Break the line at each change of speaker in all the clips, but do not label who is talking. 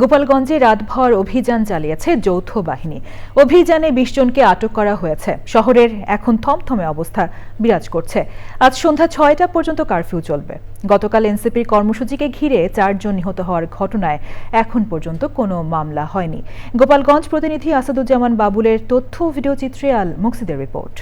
গোপালগঞ্জে রাতভর অভিযান চালিয়েছে যৌথ বাহিনী। অভিযানে বিশ জনকে আটক করা হয়েছে। শহরের এখন থমথমে অবস্থা বিরাজ করছে। আজ সন্ধ্যা ছয়টা পর্যন্ত কারফিউ চলবে। গতকাল এনসিপির কর্মসূচিকে ঘিরে চারজন নিহত হওয়ার ঘটনায় এখন পর্যন্ত কোনো মামলা হয়নি। গোপালগঞ্জ প্রতিনিধি আসাদুজ্জামান বাবুলের তথ্য ভিডিও ভিডিওচিত্রে আল মুকসিদের রিপোর্ট।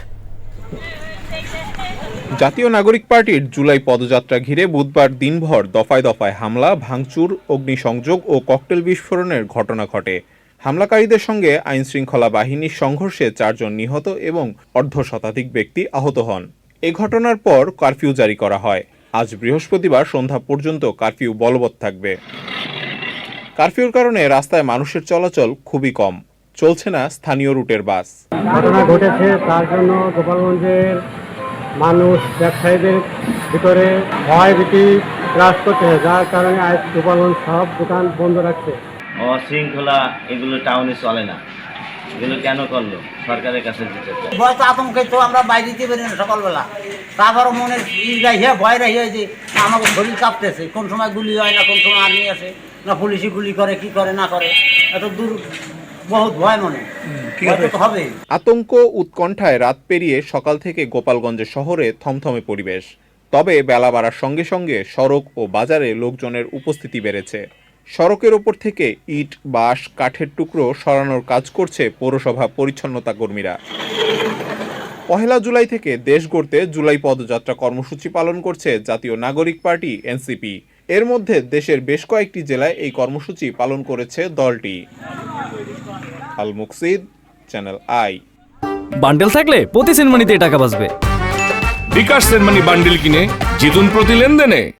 জাতীয় নাগরিক পার্টির জুলাই পদযাত্রা ঘিরে বুধবার দিনভর দফায় দফায় হামলা, ভাঙচুর, অগ্নিসংযোগ ও ককটেল বিস্ফোরণের ঘটনা ঘটে। হামলাকারীদের সঙ্গে আইন শৃঙ্খলা বাহিনীর সংঘর্ষে চারজন নিহত এবং অর্ধ শতাধিক ব্যক্তি আহত হন। এ ঘটনার পর কারফিউ জারি করা হয়। আজ বৃহস্পতিবার সন্ধ্যা পর্যন্ত কারফিউ বলবৎ থাকবে। কারফিউর কারণে রাস্তায় মানুষের চলাচল খুবই কম। চলছে না স্থানীয় রুটের বাস।
ঘটনা ঘটেছে, তার জন্য গোপালগঞ্জের মানুষ ব্যবসায়ীদের ভিতরে ভয় ভীতি গ্রাস করছে যার কারণে আজ গোপালগঞ্জ সব দোকান বন্ধ রাখছে।
অশৃঙ্খলা এগুলো টাউনে চলে না। এগুলো কেন করল? সরকারের কাছে দিতে
ভয় তো আতঙ্কে তো আমরা বাইরে দিতে পারি না সকালবেলা। তারপর মনে ই রাখিয়া ভয় রাখিয়া যে আমাকে শরীর কাঁপতেছে। কোন সময় গুলি হয় না কোন সময় আর্মি আসে না পুলিশে গুলি করে কি করে না করে। এত দূর বহুত ভয় মনে। ভয় তো হবে
আতঙ্ক উৎকণ্ঠায় রাত পেরিয়ে সকাল থেকে গোপালগঞ্জ শহরে থমথমে পরিবেশ। তবে বেলা বাড়ার সঙ্গে সঙ্গে সড়ক ও বাজারে লোকজনের উপস্থিতি বেড়েছে। সড়কের ওপর থেকে ইট বাঁশ কাঠের টুকরো সরানোর কাজ করছে পৌরসভা পরিচ্ছন্নতা কর্মীরা। পহেলা জুলাই থেকে দেশ গড়তে জুলাই পদযাত্রা কর্মসূচি পালন করছে জাতীয় নাগরিক পার্টি এনসিপি। এর মধ্যে দেশের বেশ কয়েকটি জেলায় এই কর্মসূচি পালন করেছে দলটি। Al Muksid channel I
bundle থাকলে প্রতি সেনমানিতে টাকা বাঁচবে।
বিকাশ সেনমানি বান্ডেল কিনে জিতুন প্রতি লেনদেনে।